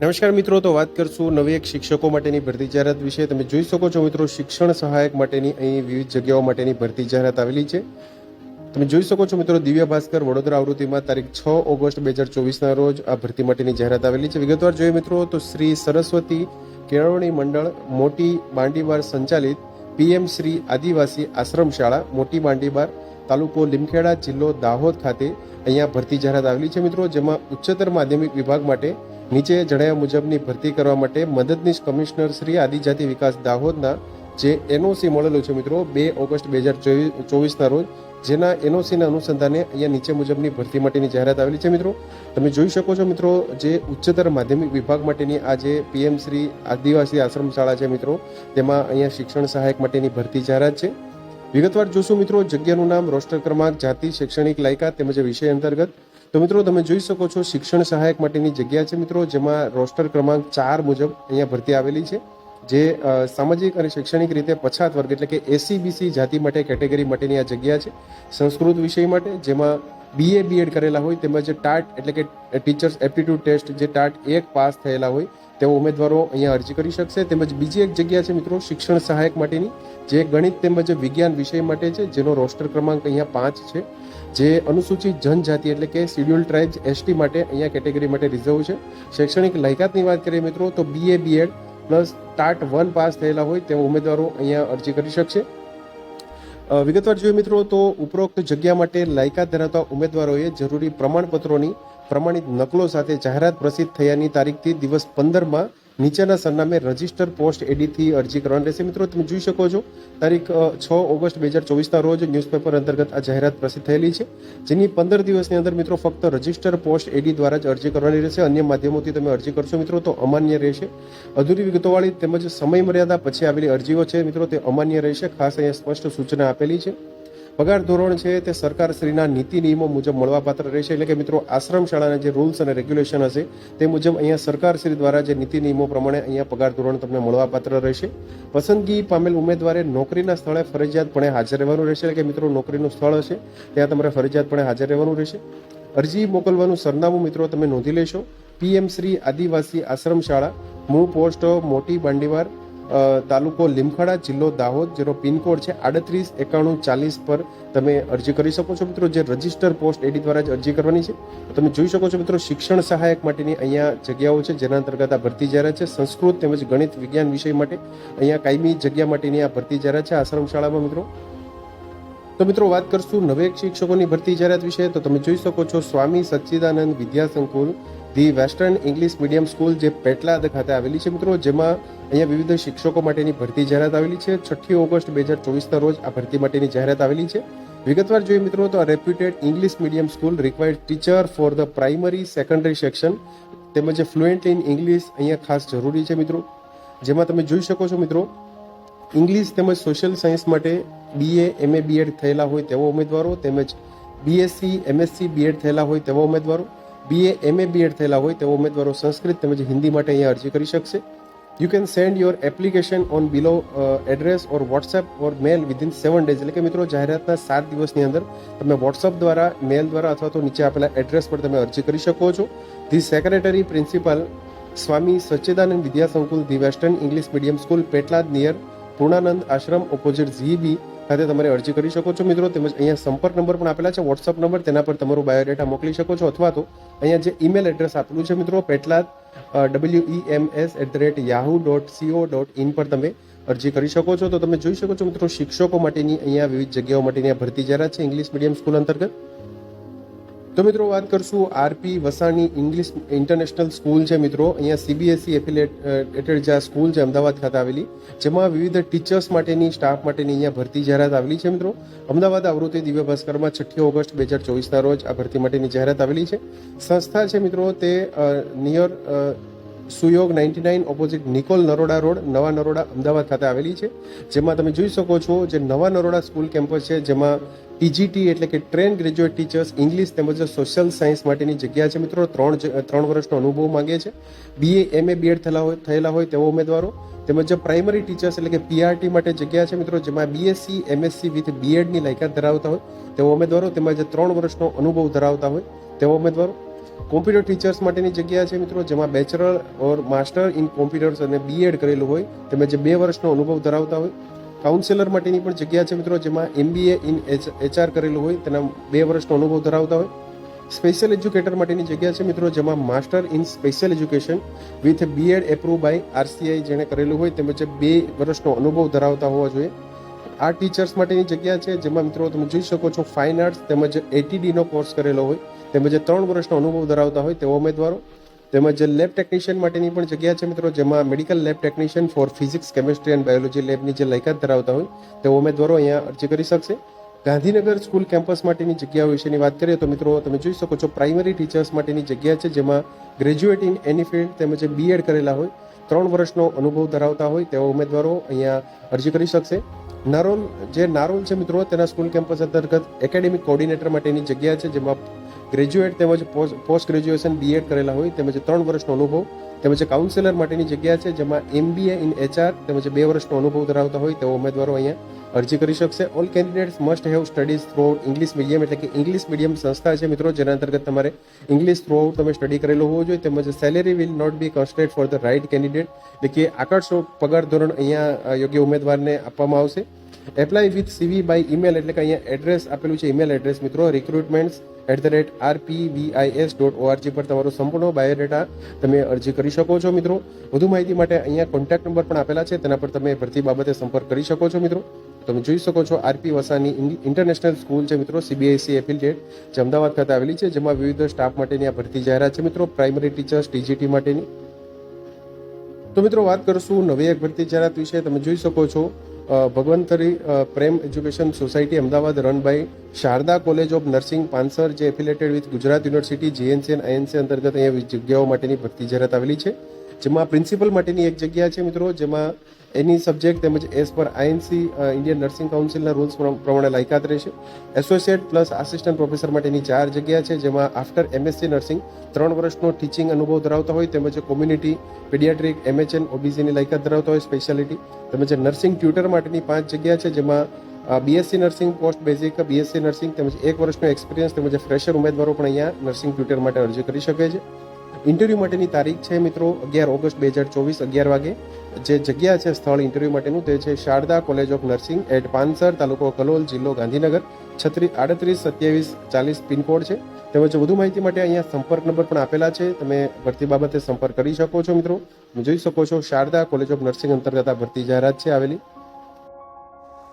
નમસ્કાર મિત્રો, તો વાત કરશું નવી એક શિક્ષકો માટેની ભરતી જાહેરાત વિશે. તમે જોઈ શકો છો મિત્રો, શિક્ષણ સહાયક માટેની અહીં વિવિધ જગ્યાઓ માટેની ભરતી જાહેરાત આવેલી છે. તમે જોઈ શકો છો મિત્રો, દિવ્ય ભાસ્કર વડોદરા આવૃત્તિમાં તારીખ છ ઓગસ્ટ બે હજાર ચોવીસના રોજ આ ભરતી માટેની જાહેરાત આવેલી છે. વિગતવાર જોઈએ મિત્રો, તો શ્રી સરસ્વતી કેળવણી મંડળ મોટી બાંડીવાર સંચાલિત પીએમ શ્રી આદિવાસી આશ્રમ શાળા મોટી બાંડીબાર તાલુકો લીમખેડા જિલ્લો દાહોદ ખાતે અહીંયા ભરતી જાહેરાત આવેલી છે મિત્રો, જેમાં ઉચ્ચતર માધ્યમિક વિભાગ માટે નીચે જણાવ્યા મુજબની ભરતી કરવા માટે મદદનીશ કમિશનર શ્રી આદિજાતિ વિકાસ દાહોદના જે એનઓસી મળેલું છે મિત્રો, બે ઓગસ્ટ બે હજાર ચોવીસના રોજ, જેના એનઓસીના અનુસંધાને અહીંયા નીચે મુજબની ભરતી માટેની જાહેરાત આવેલી છે મિત્રો. તમે જોઈ શકો છો મિત્રો, જે ઉચ્ચતર માધ્યમિક વિભાગ માટેની આ જે પીએમ શ્રી આદિવાસી આશ્રમ શાળા છે મિત્રો, તેમાં અહીંયા શિક્ષણ સહાયક માટેની ભરતી જાહેરાત છે. વિગતવાર જોશું મિત્રો, જગ્યાનું નામ, રોસ્ટર ક્રમાંક, જાતિ, શૈક્ષણિક લાયકાત તેમજ વિષય અંતર્ગત. તો મિત્રો, તમે જોઈ શકો છો શિક્ષણ સહાયક માટેની જગ્યા છે મિત્રો, જેમાં રોસ્ટર ક્રમાંક ચાર મુજબ અહીંયા ભરતી આવેલી છે, જે સામાજિક અને શૈક્ષણિક રીતે પછાત વર્ગ એટલે કે એસીબીસી જાતિ માટે કેટેગરી માટેની આ જગ્યા છે. સંસ્કૃત વિષય માટે, જેમાં બીએ બીએડ કરેલા હોય તેમજ ટાટ એટલે કે ટીચર્સ એપ્ટિટ્યૂડ ટેસ્ટ જે ટાટ એક પાસ થયેલા હોય તેઓ ઉમેદવારો અહીંયા અરજી કરી શકશે. તેમજ બીજી એક જગ્યા છે મિત્રો, શિક્ષણ સહાયક માટેની, જે ગણિત તેમજ વિજ્ઞાન વિષય માટે છે, જેનો રોસ્ટર ક્રમાંક અહીંયા પાંચ છે. જે અનુસૂચિત જનજાતિ એટલે કે શિડ્યુલ ટ્રાઇબ્સ એસટી માટે અહીંયા કેટેગરી માટે રિઝર્વ છે. શૈક્ષણિક લાયકાતની વાત કરીએ મિત્રો, તો BA BEd plus TAT one pass થયેલા હોય તેવા ઉમેદવારો અહીંયા અરજી કરી શકશે. વિગતવાર જોઈએ મિત્રો, તો ઉપરોક્ત જગ્યા માટે લાયકાત ધરાવતા ઉમેદવારોએ જરૂરી પ્રમાણપત્રોની પ્રમાણિત નકલો સાથે જાહેરાત પ્રસિદ્ધ થયાની તારીખથી દિવસ પંદરમાં નીચેના સરનામે રજિસ્ટર પોસ્ટ એડીથી અરજી કરવાની રહેશે. મિત્રો, તમે જોઈ શકો છો, તારીખ છ ઓગસ્ટ બે હજાર ચોવીસના રોજ ન્યૂઝપેપર અંતર્ગત આ જાહેરાત પ્રસિદ્ધ થયેલી છે. જેની પંદર દિવસની અંદર, મિત્રો, ફક્ત રજિસ્ટર પોસ્ટ એડી દ્વારા જ અરજી કરવાની રહેશે. અન્ય માધ્યમોથી તમે અરજી કરશો, મિત્રો, તો અમાન્ય રહેશે. અધૂરી વિગતોવાળી તેમજ સમય મર્યાદા પછી આવેલી અરજીઓ છે, મિત્રો, તે અમાન્ય રહેશે. ખાસ અહીંયા સ્પષ્ટ સૂચના આપેલી છે. પગાર ધોરણ છે તે સરકારશ્રીના નીતિ નિયમો મુજબ મળવાપાત્ર રહેશે. એટલે કે મિત્રો આશ્રમ શાળાના જે રૂલ્સ અને રેગ્યુલેશન હશે, તે મુજબ અહીંયા સરકારશ્રી દ્વારા જે નીતિ નિયમો પ્રમાણે અહીંયા પગાર ધોરણ તમને મળવાપાત્ર રહેશે. પસંદગી પામેલ ઉમેદવારે નોકરીના સ્થળે ફરજિયાતપણે હાજર રહેવાનું રહેશે. એટલે કે મિત્રો, નોકરીનું સ્થળ હશે, ત્યાં તમારે ફરજિયાતપણે હાજર રહેવાનું રહેશે. અરજી મોકલવાનું સરનામું મિત્રો તમે નોંધી લેશો. પીએમ શ્રી આદિવાસી આશ્રમ શાળા મૂળ પોસ્ટ, મોટી બાંડીવાર તાલુકો લીમખડા જિલ્લો દાહોદ, જેનો પિનકોડ છે આડત્રીસ, એકાણું, ચાલીસ પર તમે અરજી કરી શકો છો મિત્રો. જે રજિસ્ટર પોસ્ટ એડી દ્વારા જ અરજી કરવાની છે. તમે જોઈ શકો છો મિત્રો, શિક્ષણ સહાયક માટેની અહીંયા જગ્યાઓ છે, જેના અંતર્ગત આ ભરતી જાહેરાત છે, સંસ્કૃત તેમજ ગણિત વિજ્ઞાન વિષય માટે અહીંયા કાયમી જગ્યા માટેની આ ભરતી જાહેરાત છે આશ્રમ શાળામાં મિત્રો. તો મિત્રો, વાત કરશું નવેક શિક્ષકોની ભરતી જાહેરાત વિશે. તો તમે જોઈ શકો છો, Swami Sachchidanand Vidya Sankul the western English medium school જે પેટલાદ ખાતે આવેલી છે મિત્રો, જેમાં અહીંયા વિવિધ શિક્ષકો માટેની ભરતી જાહેરાત આવેલી છે. છઠ્ઠી ઓગસ્ટ બે હજાર ચોવીસના રોજ આ ભરતી માટેની જાહેરાત આવેલી છે. વિગતવાર જોઈએ મિત્રો, તો આ reputed English medium school required teacher for the primary secondary section તેમજ ફ્લુએન્ટ ઇન ઇંગ્લિશ અહીંયા ખાસ જરૂરી છે મિત્રો. જેમાં તમે જોઈ શકો છો મિત્રો, ઇંગ્લિશ તેમજ સોશિયલ સાયન્સ માટે બીએ એમએ બીએડ થયેલા હોય તેવા ઉમેદવારો તેમજ બીએસસી એમએસસી બીએડ થયેલા હોય તેવા ઉમેદવારો. બીએ એમએ બીએડ થયેલા હોય તેવા ઉમેદવારો સંસ્કૃત તેમજ હિન્દી માટે અહીંયા અરજી કરી શકશે. You can send your application on below address or WhatsApp or mail within seven days એટલે કે મિત્રો, જાહેરાતના સાત દિવસની અંદર તમે વોટ્સઅપ દ્વારા મેલ દ્વારા અથવા તો નીચે આપેલા એડ્રેસ પર તમે અરજી કરી શકો છો. The secretary principal Swami Sachchidanand Vidya Sankul the western English medium school Petlad near Purnanand Ashram opposite GB ખાતે તમારે અરજી કરી શકો છો મિત્રો, તેમજ અહીંયા સંપર્ક નંબર પણ આપેલા છે વોટ્સઅપ નંબર, તેના પર તમારું બાયોડેટા મોકલી શકો છો, અથવા તો અહીંયા જે ઈમેલ એડ્રેસ આપેલું છે મિત્રો, Petlad W E M S at the rate Yahoo dot C O dot in પર તમે અરજી કરી શકો છો. તો તમે જોઈ શકો છો મિત્રો, શિક્ષકો માટેની અહીંયા વિવિધ જગ્યાઓ માટેની આ ભરતી જાહેરાત છે ઇંગ્લિશ મીડિયમ સ્કૂલ અંતર્ગત. તો મિત્રો વાત કરશું RP Vasani English international school છે મિત્રો. અહીંયા સીબીએસઈ એફિલેટેડ જે આ સ્કૂલ છે અમદાવાદ ખાતે આવેલી, જેમાં વિવિધ ટીચર્સ માટેની સ્ટાફ માટેની અહીંયા ભરતી જાહેરાત આવેલી છે મિત્રો. અમદાવાદ આવૃત્તિ દિવ્ય ભાસ્કરમાં છઠ્ઠી ઓગસ્ટ બે હજાર ચોવીસના રોજ આ ભરતી માટેની જાહેરાત આવેલી છે. સંસ્થા છે મિત્રો તે near Suyog ninety nine opposite Nikol Naroda road, નવા નરોડા અમદાવાદ ખાતે આવેલી છે. જેમાં તમે જોઈ શકો છો જે નવા નરોડા સ્કૂલ કેમ્પસ છે, જેમાં ટીજીટી એટલે કે ટ્રેન ગ્રેજ્યુએટ ટીચર્સ ઇંગ્લિશ તેમજ સોશિયલ સાયન્સ માટેની જગ્યા છે મિત્રો. ત્રણ ત્રણ વર્ષનો અનુભવ માંગે છે. બીએ એમએ બીએડ થયેલા હોય થયેલા હોય તેવા ઉમેદવારો. તેમજ પ્રાઇમરી ટીચર્સ એટલે કે પીઆરટી માટે જગ્યા છે મિત્રો, જેમાં બીએસસી એમએસસી વિથ બીએડની લાયકાત ધરાવતા હોય તેવા ઉમેદવારો. તેમજ ત્રણ વર્ષનો અનુભવ ધરાવતા હોય તેવા ઉમેદવારો. કોમ્પ્યુટર ટીચર્સ માટેની જગ્યા છે મિત્રો, જેમાં bachelor or master in computers અને બીએડ કરેલું હોય. તેમજ બે વર્ષનો અનુભવ ધરાવતા હોય. કાઉન્સેલર માટેની પણ જગ્યા છે મિત્રો, જેમાં એમબીએ ઇન એચઆર કરેલું હોય, તેના બે વર્ષનો અનુભવ ધરાવતા હોય. સ્પેશિયલ એજ્યુકેટર માટેની જગ્યા છે મિત્રો, જેમાં master in special education with BEd approve by RCI જેણે કરેલું હોય, તેમજ બે વર્ષનો અનુભવ ધરાવતા હોવા જોઈએ. આ ટીચર્સ માટેની જગ્યા છે, જેમાં મિત્રો તમે જોઈ શકો છો ફાઇન આર્ટ્સ તેમજ એટીડીનો કોર્સ કરેલો હોય, તેમજ ત્રણ વર્ષનો અનુભવ ધરાવતા હોય તેવા ઉમેદવારો. તેમજ લેબ ટેકનિશિયન માટેની પણ જગ્યા છે મિત્રો, જેમાં medical lab technician for physics, chemistry and biology લેબની જે લાયકાત ધરાવતા હોય, તેઓ ઉમેદવારો અહીંયા અરજી કરી શકશે. ગાંધીનગર સ્કૂલ કેમ્પસ માટેની જગ્યાઓ વિશેની વાત કરીએ તો મિત્રો, તમે જોઈ શકો છો પ્રાઇમરી ટીચર્સ માટેની જગ્યા છે, જેમાં ગ્રેજ્યુએટ ઇન એની ફિલ્ડ તેમજ બીએડ કરેલા હોય, ત્રણ વર્ષનો અનુભવ ધરાવતા હોય તેવા ઉમેદવારો અહીંયા અરજી કરી શકશે. નારોલ, જે નારોલ છે મિત્રો, તેના સ્કૂલ કેમ્પસ અંતર્ગત એકેડેમિક કોર્ડિનેટર માટેની જગ્યા છે, જેમાં ગ્રેજ્યુએટ તેમજ પોસ્ટ ગ્રેજ્યુએશન બીએડ કરેલા હોય, તેમજ ત્રણ વર્ષનો અનુભવ, તેમજ કાઉન્સેલર માટેની જગ્યા છે, જેમાં એમબીએ ઇન એચઆર તેમજ બે વર્ષનો અનુભવ ધરાવતા હોય તેવા ઉમેદવારો અહીંયા અરજી કરી શકશે. All candidates must have studies through English medium એટલે કે ઇંગ્લિશ મીડિયમ સંસ્થા છે મિત્રો, જેના અંતર્ગત તમારે ઇંગ્લિશ થ્રુ તમે સ્ટડી કરેલો હોવો જોઈએ, તેમજ salary will not be constraint for the right candidate એટલે કે આકર્ષક પગાર ધોરણ અહીંયા યોગ્ય ઉમેદવારને આપવામાં આવશે. Apply with CV by email એટલે કે અહીંયા એડ્રેસ આપેલું છે ઈમેલ એડ્રેસ મિત્રો recruitments at the rate RPVIS dot ORG પર તમારો સંપૂર્ણ બાયોડેટા તમે અરજી કરી શકો છો મિત્રો. વધુ માહિતી માટે અહીંયા કોન્ટેક્ટ નંબર પણ આપેલા છે, તેના પર તમે ભરતી બાબતે સંપર્ક કરી શકો છો મિત્રો. તમે જોઈ શકો છો આરપી વસાની ઇન્ટરનેશનલ સ્કૂલ છે મિત્રો સીબીએસસી એફિલિયેટ જે અમદાવાદ ખાતે આવેલી છે, જેમાં વિવિધ સ્ટાફ માટેની આ ભરતી જાહેરાત છે મિત્રો પ્રાઇમરી ટીચર્સ ટીજીટી માટેની. તો મિત્રો વાત કરશું નવી એક ભરતી જાહેરાત વિશે. તમે જોઈ શકો છો Bhagwantari Prem education society Ahmedabad run by Sharda college of nursing Pansar, જે affiliated with Gujarat university GNC અને આઈએનસી અંતર્ગત અહીંયા જગ્યાઓ માટેની ભરતી જાહેરાત આવેલી છે. જેમાં પ્રિન્સિપલ માટેની એક જગ્યા છે મિત્રો, જેમાં એની સબ્જેક્ટ તેમજ as per INC Indian nursing કાઉન્સિલના rules પ્રમાણે લાયકાત રહેશે. એસોસિએટ પ્લસ આસિસ્ટન્ટ પ્રોફેસર માટેની ચાર જગ્યા છે, જેમાં આફ્ટર એમએસસી નર્સિંગ ત્રણ વર્ષનો ટીચિંગ અનુભવ ધરાવતા હોય, તેમજ કોમ્યુનિટી પીડિયાટ્રિક એમએચએન ઓબીસીની લાયકાત ધરાવતા હોય સ્પેશિયાલિટી તેમજ નર્સિંગ ટ્યુટર માટેની પાંચ જગ્યા છે, જેમાં BSc nursing post basic BSc nursing તેમજ એક વર્ષનો એક્સપિરિયન્સ તેમજ ફ્રેશર ઉમેદવારો પણ અહીંયા નર્સિંગ ટ્યુટર માટે અરજી કરી શકે છે. ઇન્ટરવ્યૂ માટેની તારીખ છે મિત્રો અગિયાર ઓગસ્ટ બે હજાર ચોવીસ અગિયાર વાગે. જે જગ્યા છે સ્થળ ઇન્ટરવ્યૂ માટેનું તે છે Sharda college of nursing at Pansar, તાલુકો કલોલ, જિલ્લો ગાંધીનગર. છત્રીસ આડત્રીસ, સત્યાવીસ, ચાલીસ પિનકોડ છે. તેમજ વધુ માહિતી માટે અહીંયા સંપર્ક નંબર પણ આપેલા છે. તમે ભરતી બાબતે સંપર્ક કરી શકો છો મિત્રો. જોઈ શકો છો શારદા કોલેજ ઓફ નર્સિંગ અંતર્ગત આ ભરતી જાહેરાત છે આવેલી.